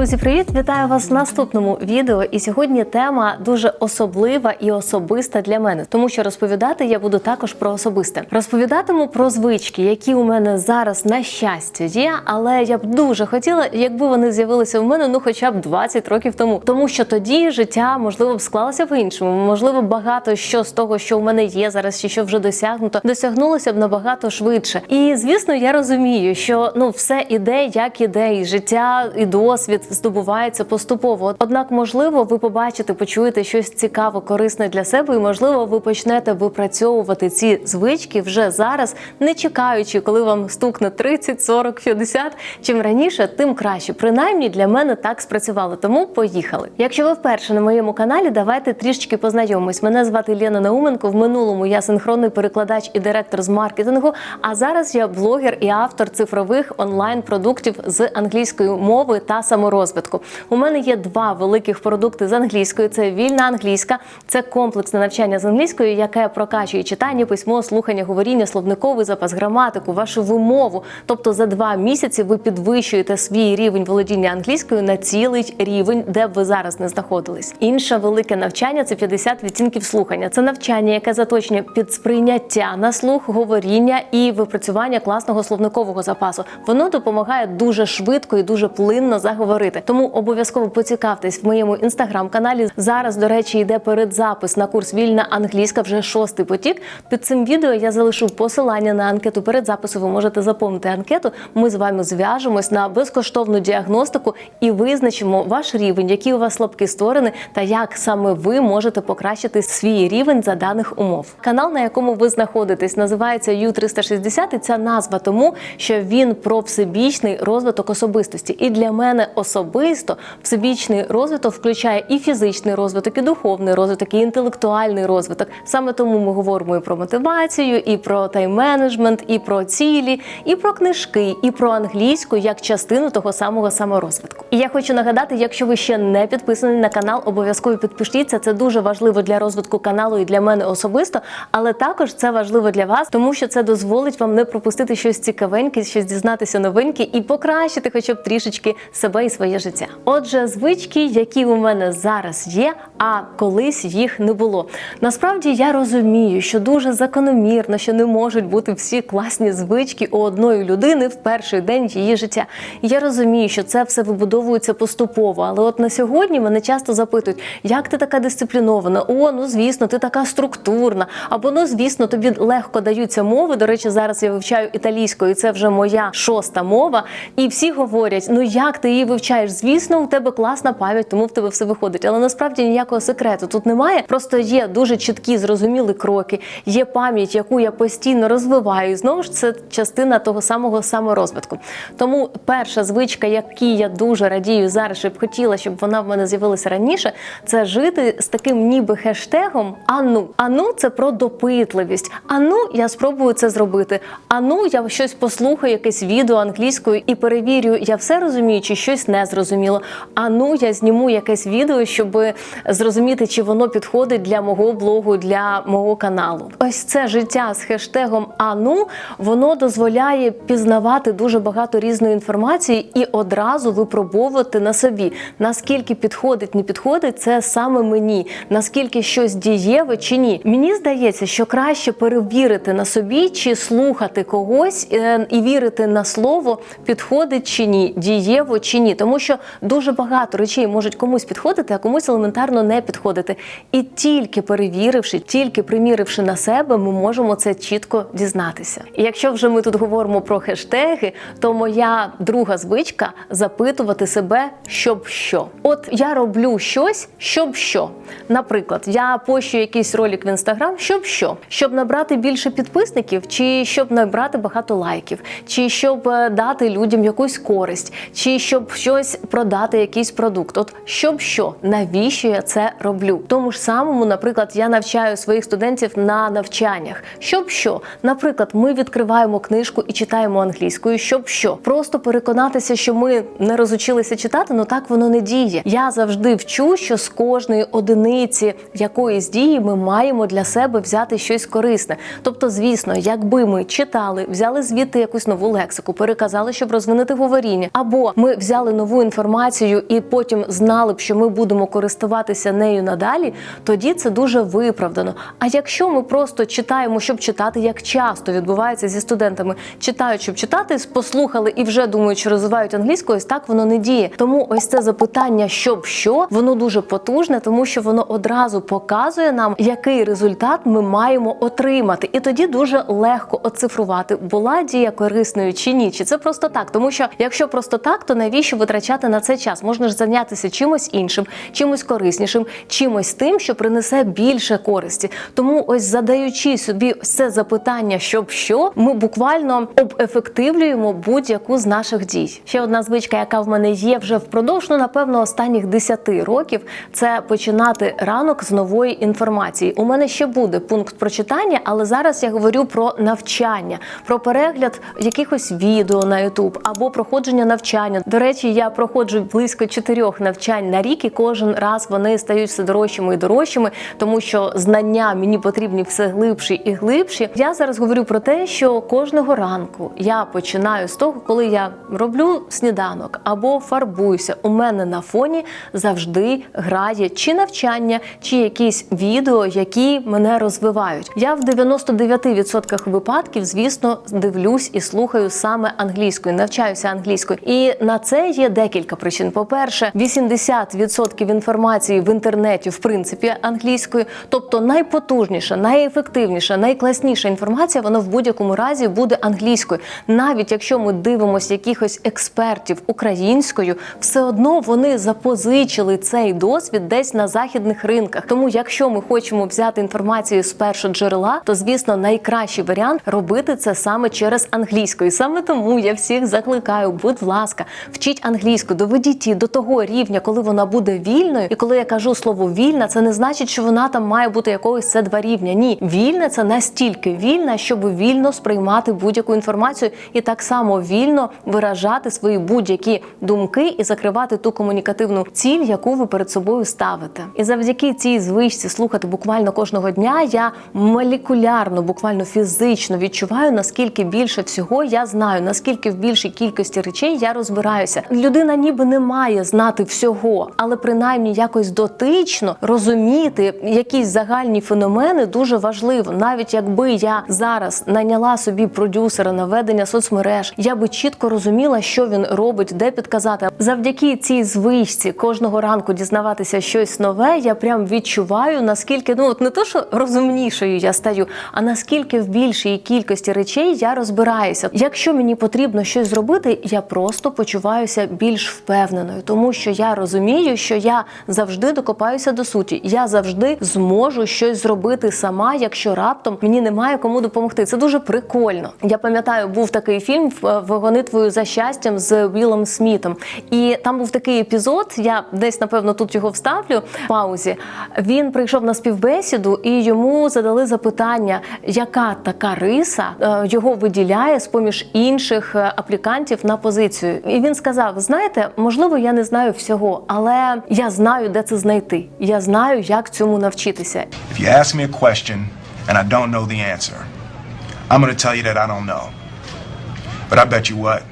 Друзі, привіт! Вітаю вас в наступному відео. І сьогодні тема дуже особлива і особиста для мене, тому що розповідати я буду також про особисте. Розповідатиму про звички, які у мене зараз на щастя є, але я б дуже хотіла, якби вони з'явилися в мене ну хоча б 20 років тому. Тому що тоді життя можливо б склалося по-іншому. Можливо, багато що з того, що у мене є зараз, чи що вже досягнуто, досягнулося б набагато швидше. І звісно, я розумію, що ну все іде, як іде, і життя, і досвід здобувається поступово. Однак, можливо, ви побачите, почуєте щось цікаве, корисне для себе, і можливо, ви почнете випрацьовувати ці звички вже зараз, не чекаючи, коли вам стукне 30, 40, 50. Чим раніше, тим краще. Принаймні для мене так спрацювало. Тому поїхали. Якщо ви вперше на моєму каналі, давайте трішечки познайомимось. Мене звати Лена Науменко. В минулому я синхронний перекладач і директор з маркетингу. А зараз я блогер і автор цифрових онлайн-продуктів з англійської мови та саморозвитку. У мене є два великих продукти з англійської: це вільна англійська, це комплексне навчання з англійської, яке прокачує читання, письмо, слухання, говоріння, словниковий запас, граматику, вашу вимову. Тобто за два місяці ви підвищуєте свій рівень володіння англійською на цілий рівень, де б ви зараз не знаходились. Інше велике навчання це 50 відтінків слухання. Це навчання, яке заточення під сприйняття на слух, говоріння і випрацювання класного словникового запасу. Воно допомагає дуже швидко і дуже плинно заговорити. Тому обов'язково поцікавтесь в моєму інстаграм-каналі. Зараз, до речі, йде передзапис на курс Вільна англійська вже шостий потік. Під цим відео я залишу посилання на анкету передзапису. Ви можете заповнити анкету. Ми з вами зв'яжемось на безкоштовну діагностику і визначимо ваш рівень, які у вас слабкі сторони, та як саме ви можете покращити свій рівень за даних умов. Канал, на якому ви знаходитесь, називається U360, і ця назва тому, що він про всебічний розвиток особистості. І для мене особисто всебічний розвиток включає і фізичний розвиток, і духовний розвиток, і інтелектуальний розвиток. Саме тому ми говоримо і про мотивацію, і про тайм-менеджмент, і про цілі, і про книжки, і про англійську як частину того самого саморозвитку. І я хочу нагадати, якщо ви ще не підписані на канал, обов'язково підпишіться. Це дуже важливо для розвитку каналу і для мене особисто, але також це важливо для вас, тому що це дозволить вам не пропустити щось цікавеньке, щось дізнатися новеньке і покращити, хоча б трішечки себе і своє життя. Отже, звички, які у мене зараз є, а колись їх не було. Насправді я розумію, що дуже закономірно, що не можуть бути всі класні звички у одної людини в перший день її життя. Я розумію, що це все вибудовується поступово. Але от на сьогодні мене часто запитують, як ти така дисциплінована? О, ну звісно, ти така структурна. Або ну звісно, тобі легко даються мови. До речі, зараз я вивчаю італійську, і це вже моя шоста мова. І всі говорять: ну як ти її вивчаєш? Звісно, у тебе класна пам'ять, тому в тебе все виходить. Але насправді ніякого секрету тут немає. Просто є дуже чіткі, зрозумілі кроки, є пам'ять, яку я постійно розвиваю. Знову ж це частина того самого саморозвитку. Тому перша звичка, якій я дуже радію зараз, щоб хотіла, щоб вона в мене з'явилася раніше, це жити з таким ніби хештегом Ану. Ану, це про допитливість. Ану, я спробую це зробити. Ану, я щось послухаю, якесь відео англійською і перевірю, я все розумію, чи щось не зрозуміло. Ану, я зніму якесь відео, щоб зрозуміти, чи воно підходить для мого блогу, для мого каналу. Ось це життя з хештегом Ану, воно дозволяє пізнавати дуже багато різної інформації і одразу випробовувати на собі, наскільки підходить, не підходить, це саме мені, наскільки щось дієве чи ні. Мені здається, що краще перевірити на собі, чи слухати когось е, і вірити на слово, підходить чи ні, дієво чи ні, тому що дуже багато речей можуть комусь підходити, а комусь елементарно не підходити. І тільки перевіривши, тільки приміривши на себе, ми можемо це чітко дізнатися. І якщо вже ми тут говоримо про хештеги, то моя друга звичка запитувати себе, щоб що. От я роблю щось, щоб що. Наприклад, я пощу якийсь ролик в інстаграм, щоб що, щоб набрати більше підписників, чи щоб набрати багато лайків, чи щоб е, дати людям якусь користь, чи щоб щось продати, якийсь продукт. От щоб що, навіщо я це роблю? Тому ж самому, наприклад, я навчаю своїх студентів на навчаннях. Щоб що, наприклад, ми відкриваємо книжку і читаємо англійською, щоб що, просто переконатися, що ми не розучилися читати, ну так воно не діє. Я завжди вчу, що з кожної одиниці якоїсь дії ми маємо для себе взяти щось корисне. Тобто, звісно, якби ми читали, взяли звідти якусь нову лексику, переказали, щоб розвинути говоріння, або ми взяли нову нову інформацію і потім знали б, що ми будемо користуватися нею надалі, тоді це дуже виправдано. А якщо ми просто читаємо, щоб читати, як часто відбувається зі студентами, читають, щоб читати, послухали і вже думають, що розвивають англійську, ось так воно не діє. Тому ось це запитання, щоб що, воно дуже потужне, тому що воно одразу показує нам, який результат ми маємо отримати. І тоді дуже легко оцифрувати, була дія корисною чи ні, чи це просто так. Тому що якщо просто так, то навіщо витрачати на це час? Можна ж зайнятися чимось іншим, чимось кориснішим, чимось тим, що принесе більше користі. Тому, ось задаючи собі це запитання, щоб що, ми буквально обефективлюємо будь-яку з наших дій. Ще одна звичка, яка в мене є вже впродовж, ну напевно, останніх 10 років, це починати ранок з нової інформації. У мене ще буде пункт прочитання, але зараз я говорю про навчання, про перегляд якихось відео на YouTube або проходження навчання. До речі, я проходжу близько чотирьох навчань на рік, і кожен раз вони стають все дорожчими і дорожчими, тому що знання мені потрібні все глибші і глибші. Я зараз говорю про те, що кожного ранку я починаю з того, коли я роблю сніданок або фарбуюся. У мене на фоні завжди грає чи навчання, чи якісь відео, які мене розвивають. Я в 99% випадків, звісно, дивлюсь і слухаю саме англійською, навчаюся англійською. І на це є декілька причин. По-перше, 80% інформації в інтернеті, в принципі, англійською, тобто найпотужніша, найефективніша, найкласніша інформація, вона в будь-якому разі буде англійською. Навіть якщо ми дивимося якихось експертів українською, все одно вони запозичили цей досвід десь на західних ринках. Тому, якщо ми хочемо взяти інформацію з першого джерела, то звісно найкращий варіант робити це саме через англійську. І саме тому я всіх закликаю, будь ласка, вчіть англійську, доведіть її до того рівня, коли вона буде вільною. І коли я кажу слово вільна, це не значить, що вона там має бути якогось це два рівня. Ні, вільна це настільки вільна, щоб вільно сприймати будь-яку інформацію і так само вільно виражати свої будь-які думки і закривати ту комунікативну ціль, яку ви перед собою ставите. І завдяки цій звичці слухати буквально кожного дня я молекулярно, буквально фізично відчуваю, наскільки більше всього я знаю, наскільки в більшій кількості речей я розбираюся. Людина ніби не має знати всього, але принаймні якось дотично розуміти якісь загальні феномени дуже важливо. Навіть якби я зараз найняла собі продюсера на ведення соцмереж, я би чітко розуміла, що він робить, де підказати. Завдяки цій звичці кожного ранку дізнаватися щось нове. Я прям відчуваю наскільки ну от не то, що розумнішою я стаю, а наскільки в більшій кількості речей я розбираюся. Якщо мені потрібно щось зробити, я просто почуваюся більш впевненою, тому що я розумію, що я завжди докопаюся до суті. Я завжди зможу щось зробити сама, якщо раптом мені немає кому допомогти. Це дуже прикольно. Я пам'ятаю, був такий фільм «Вагони твою за щастям з Вілом Смітом, і там був такий епізод. Я десь напевно тут його вставлю в паузі. Він прийшов на співбесіду, і йому задали запитання, яка така риса е, його виділяє з поміж інших е, аплікантів на позицію. І він сказав: знаєте, можливо, я не знаю всього, але я знаю, де це знайти. Я знаю, як цьому навчитися. If you ask me a question and I don't know the answer, I'm going to tell you that I don't know. But I bet you what?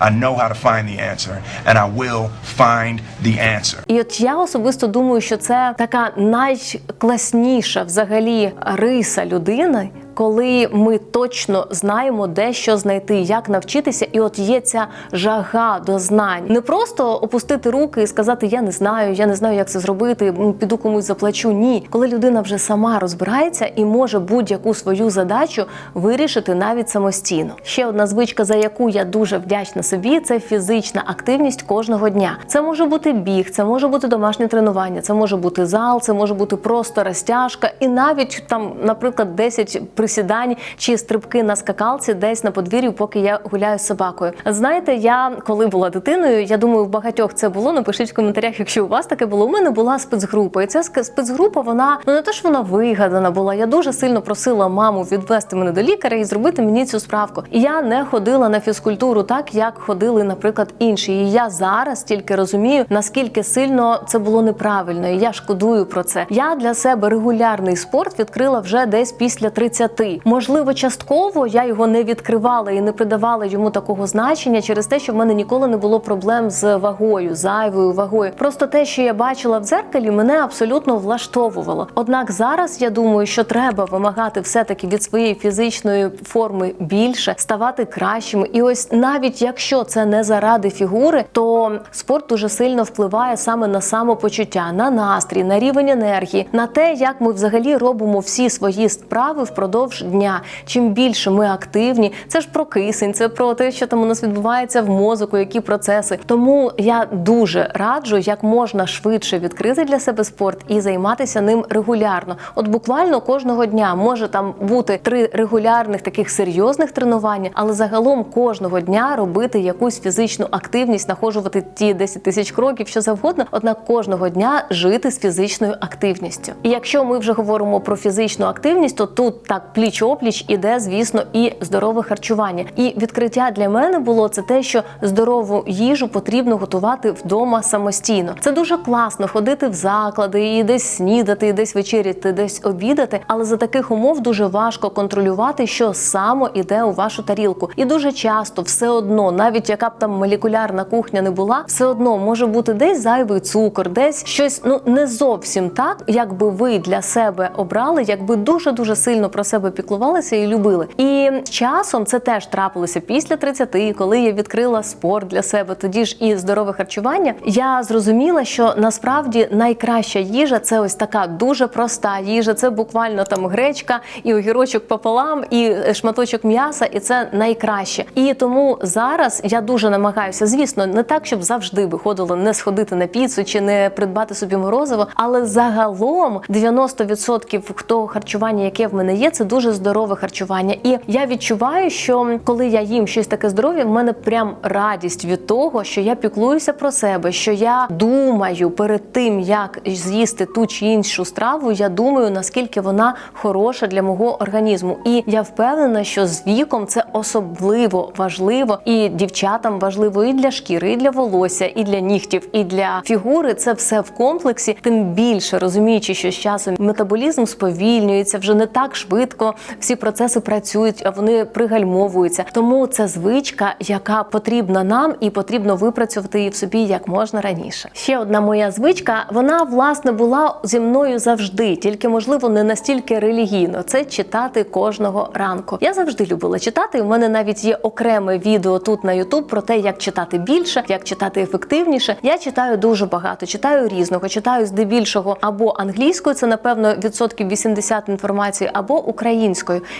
I know how to find the answer, and I will find the answer. І от я особисто думаю, що це така найкласніша взагалі риса людини. Коли ми точно знаємо, де що знайти, як навчитися, і от є ця жага до знань, не просто опустити руки і сказати Я не знаю, я не знаю, як це зробити, піду комусь заплачу. Ні, коли людина вже сама розбирається і може будь-яку свою задачу вирішити навіть самостійно. Ще одна звичка, за яку я дуже вдячна собі, це фізична активність кожного дня. Це може бути біг, це може бути домашнє тренування, це може бути зал, це може бути просто розтяжка, і навіть там, наприклад, 10 присідань чи стрибки на скакалці десь на подвір'ю, поки я гуляю з собакою. Знаєте, я коли була дитиною, я думаю, в багатьох це було. Напишіть в коментарях, якщо у вас таке було. У мене була спецгрупа, і ця спецгрупа, вона ну не те, що вона вигадана була. Я дуже сильно просила маму відвести мене до лікаря і зробити мені цю справку. І я не ходила на фізкультуру так, як ходили, наприклад, інші. І я зараз тільки розумію, наскільки сильно це було неправильно. І я шкодую про це. Я для себе регулярний спорт відкрила вже десь після 30 20. Можливо, частково я його не відкривала і не придавала йому такого значення через те, що в мене ніколи не було проблем з вагою, зайвою вагою. Просто те, що я бачила в дзеркалі, мене абсолютно влаштовувало. Однак зараз я думаю, що треба вимагати все-таки від своєї фізичної форми більше, ставати кращими. І ось навіть якщо це не заради фігури, то спорт дуже сильно впливає саме на самопочуття, на настрій, на рівень енергії, на те, як ми взагалі робимо всі свої справи впродовж дня. Чим більше ми активні, це ж про кисень, це про те, що там у нас відбувається в мозку, які процеси. Тому я дуже раджу, як можна швидше відкрити для себе спорт і займатися ним регулярно. От буквально кожного дня може там бути три регулярних таких серйозних тренування, але загалом кожного дня робити якусь фізичну активність, находжувати ті 10 тисяч кроків, що завгодно. Однак кожного дня жити з фізичною активністю. І якщо ми вже говоримо про фізичну активність, то тут так пліч опліч іде, звісно, і здорове харчування. І відкриття для мене було це те, що здорову їжу потрібно готувати вдома самостійно. Це дуже класно ходити в заклади і десь снідати, і десь вечеряти, десь обідати. Але за таких умов дуже важко контролювати, що саме іде у вашу тарілку. І дуже часто все одно, навіть яка б там молекулярна кухня не була, все одно може бути десь зайвий цукор, десь щось ну не зовсім так, як би ви для себе обрали, якби дуже дуже сильно про себе піклувалися і любили. І часом це теж трапилося після 30, коли я відкрила спорт для себе, тоді ж і здорове харчування. Я зрозуміла, що насправді найкраща їжа це ось така дуже проста їжа. Це буквально там гречка і огірочок пополам, і шматочок м'яса, і це найкраще. І тому зараз я дуже намагаюся, звісно, не так, щоб завжди виходило не сходити на піцу чи не придбати собі морозиво, але загалом 90% того харчування, яке в мене є, це дуже здорове харчування. І я відчуваю, що коли я їм щось таке здоров'я, в мене прям радість від того, що я піклуюся про себе, що я думаю перед тим, як з'їсти ту чи іншу страву, я думаю, наскільки вона хороша для мого організму. І я впевнена, що з віком це особливо важливо, і дівчатам важливо і для шкіри, і для волосся, і для нігтів, і для фігури. Це все в комплексі. Тим більше розуміючи, що з часом метаболізм сповільнюється вже не так швидко. Всі процеси працюють, вони пригальмовуються. Тому це звичка, яка потрібна нам, і потрібно випрацювати її в собі як можна раніше. Ще одна моя звичка, вона власне була зі мною завжди, тільки можливо не настільки релігійно. Це читати кожного ранку. Я завжди любила читати. У мене навіть є окреме відео тут на YouTube про те, як читати більше, як читати ефективніше. Я читаю дуже багато, читаю різного, читаю здебільшого або англійською, це напевно відсотків 80 інформації, або українською.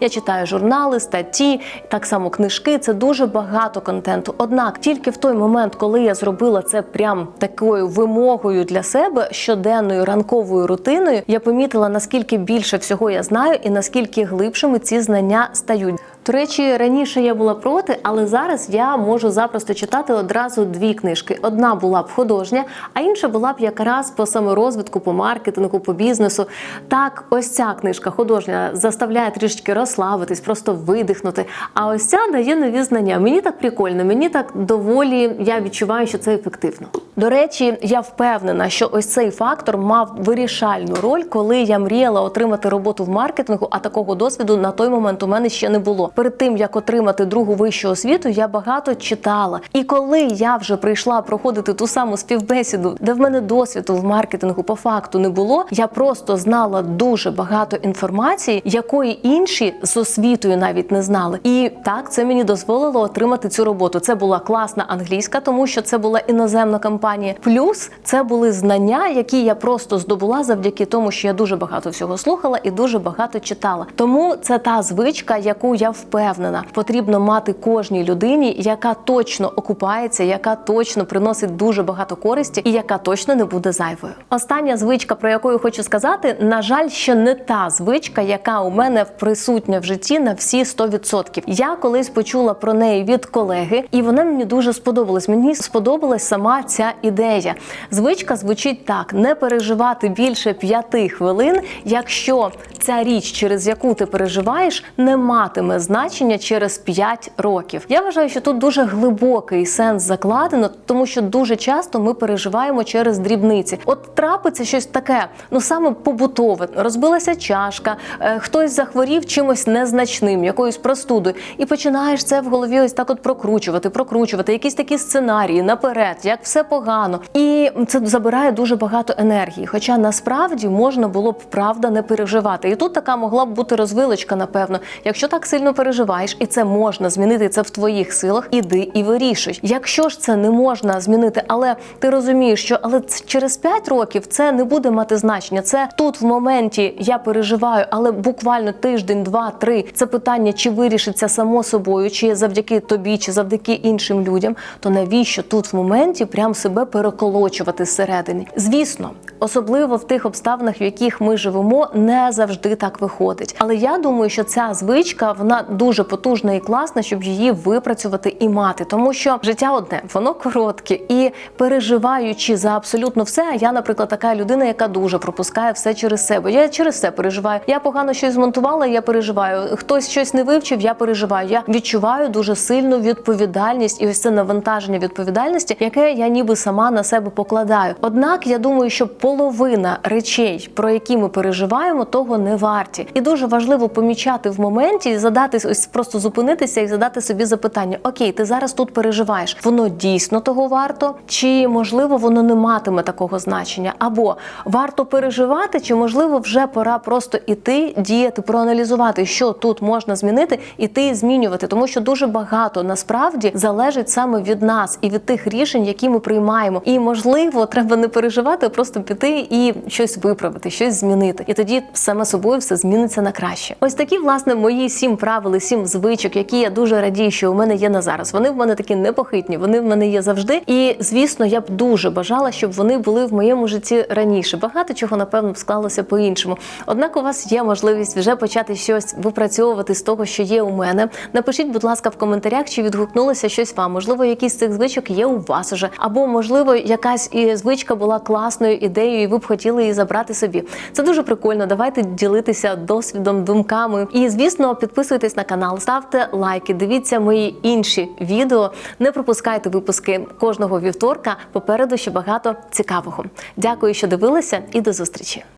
Я читаю журнали, статті, так само книжки. Це дуже багато контенту. Однак тільки в той момент, коли я зробила це прям такою вимогою для себе щоденною ранковою рутиною, я помітила наскільки більше всього я знаю, і наскільки глибшими ці знання стають. До речі, раніше я була проти, але зараз я можу запросто читати одразу дві книжки. Одна була б художня, а інша була б якраз по саморозвитку, по маркетингу, по бізнесу. Так, ось ця книжка художня заставляє трішечки розслабитись, просто видихнути. А ось ця дає нові знання. Мені так прикольно, мені так доволі я відчуваю, що це ефективно. До речі, я впевнена, що ось цей фактор мав вирішальну роль, коли я мріяла отримати роботу в маркетингу, а такого досвіду на той момент у мене ще не було. Перед тим як отримати другу вищу освіту, я багато читала. І коли я вже прийшла проходити ту саму співбесіду, де в мене досвіду в маркетингу по факту не було, я просто знала дуже багато інформації, якої інші з освітою навіть не знали. І так це мені дозволило отримати цю роботу. Це була класна англійська, тому що це була іноземна компанія. Плюс це були знання, які я просто здобула завдяки тому, що я дуже багато всього слухала і дуже багато читала. Тому це та звичка, яку я впевнена, потрібно мати кожній людині, яка точно окупається, яка точно приносить дуже багато користі і яка точно не буде зайвою. Остання звичка, про яку я хочу сказати, на жаль, ще не та звичка, яка у мене присутня в житті на всі 100%. Я колись почула про неї від колеги, і вона мені дуже сподобалась. Мені сподобалась сама ця ідея. Звичка звучить так: не переживати більше п'яти хвилин, якщо ця річ, через яку ти переживаєш, не матиме значення значення через 5 років. Я вважаю, що тут дуже глибокий сенс закладено, тому що дуже часто ми переживаємо через дрібниці. От трапиться щось таке, ну саме побутове, розбилася чашка, е, хтось захворів чимось незначним, якоюсь простудою, і починаєш це в голові ось так от прокручувати, прокручувати, якісь такі сценарії наперед, як все погано. І це забирає дуже багато енергії. Хоча насправді можна було б правда не переживати. І тут така могла б бути розвилочка, напевно. Якщо так сильно переживаєш, і це можна змінити, це в твоїх силах, іди і вирішуй. Якщо ж це не можна змінити, але ти розумієш, що але через 5 років це не буде мати значення. Це тут в моменті я переживаю, але буквально тиждень, два, три це питання, чи вирішиться само собою, чи завдяки тобі, чи завдяки іншим людям. То навіщо тут в моменті прям себе переколочувати зсередини? Звісно, особливо в тих обставинах, в яких ми живемо, не завжди так виходить. Але я думаю, що ця звичка вона дуже потужна і класна, щоб її випрацювати і мати, тому що життя одне, воно коротке і переживаючи за абсолютно все. А я, наприклад, така людина, яка дуже пропускає все через себе. Я через все переживаю. Я погано щось змонтувала, я переживаю. Хтось щось не вивчив, я переживаю. Я відчуваю дуже сильну відповідальність і ось це навантаження відповідальності, яке я ніби сама на себе покладаю. Однак я думаю, що половина речей, про які ми переживаємо, того не варті. І дуже важливо помічати в моменті, і задати ось просто зупинитися і задати собі запитання: Окей, ти зараз тут переживаєш, воно дійсно того варто, чи можливо воно не матиме такого значення? Або варто переживати, чи можливо вже пора просто іти, діяти, проаналізувати, що тут можна змінити, іти і змінювати, тому що дуже багато насправді залежить саме від нас і від тих рішень, які ми приймаємо. І можливо, треба не переживати, а просто піти і щось виправити, щось змінити. І тоді саме собою все зміниться на краще. Ось такі, власне, мої сім правил, і сім звичок, які я дуже радію, що у мене є на зараз. Вони в мене такі непохитні, вони в мене є завжди. І звісно, я б дуже бажала, щоб вони були в моєму житті раніше. Багато чого напевно б склалося по-іншому. Однак у вас є можливість вже почати щось випрацьовувати з того, що є у мене. Напишіть, будь ласка, в коментарях, чи відгукнулося щось вам. Можливо, якісь з цих звичок є у вас уже, або можливо, якась і звичка була класною ідеєю, і ви б хотіли її забрати собі. Це дуже прикольно. Давайте ділитися досвідом, думками. І звісно, підписуйтесь на канал, ставте лайки, дивіться мої інші відео. Не пропускайте випуски кожного вівторка. Попереду ще багато цікавого. Дякую, що дивилися, і до зустрічі.